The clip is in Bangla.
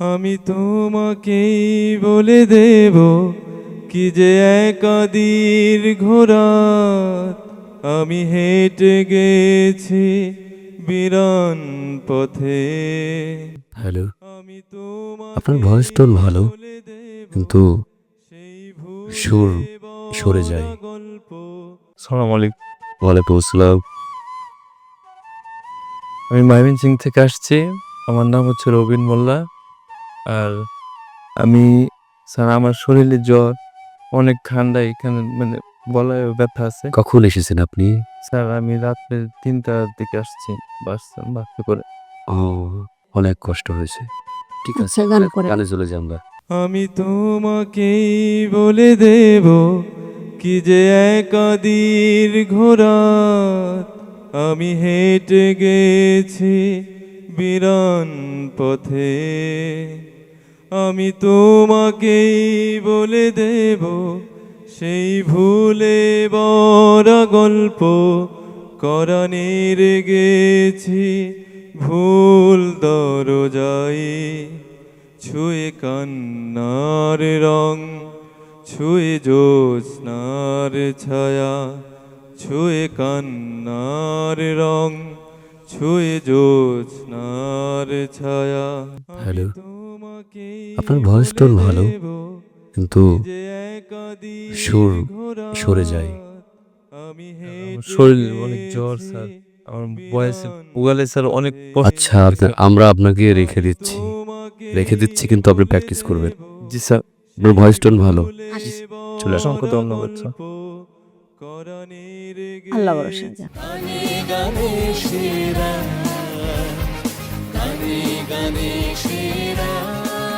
আমি তোমাকেই বলে দেব কি যে একাদির ঘোরাত। আমি হেঁটে গেছি বিরান পথে। হ্যালো। আপনার ভয়েস টোন ভালো বলে দেব কিন্তু সেই ভুলে সুর সরে যায়। গল্প। সালাম আলাইকুম। ওয়ালাইকুম আসসালাম। আমি মাইমিন সিং থেকে আসছি। আমার নাম হচ্ছে রবিন মোল্লা। আর আমি স্যার আমার শরীরে জ্বর অনেক ঠান্ডা এখানে মানে গলায় ব্যথা আছে। কখন এসেছেন আপনি? স্যার আমি রাত্রে তিনটার দিকে আসছি বাস বাসে করে। ও অনেক কষ্ট হয়েছে। ঠিক আছে আচ্ছা, গান করে। গানে চলে যাই আমরা। আমি তোমাকেই বলে দেব কি যে একাদির ঘোরাত। আমি হেঁটে গেছি বিরান পথে। আমি তোমাকেই বলে দেব সেই ভুলে বড় গল্প করানের গেছি ভুল দরজাই ছুঁয়ে কান্নার রং, ছুঁয়ে জ্যোৎস্নার ছায়া, ছুঁয়ে কান্নার রং, ছুঁয়ে জ্যোৎস্নার ছায়া হ্যালো। আপনার ভয়েস টোন ভালো, কিন্তু সুর সরে যায়। শরীর অনেক জ্বর স্যার। আমার বয়সে উগালে স্যার অনেক আচ্ছা আমরা আপনাকে রেখে দিচ্ছি। রেখে দিচ্ছি কিন্তু আপনি প্র্যাকটিস করবেন। জি স্যার। আপনার ভয়েস টোন ভালো। চলে অসংখ্য ধন্যবাদ, স্যার। আল্লাহ ভরসা গানে গানে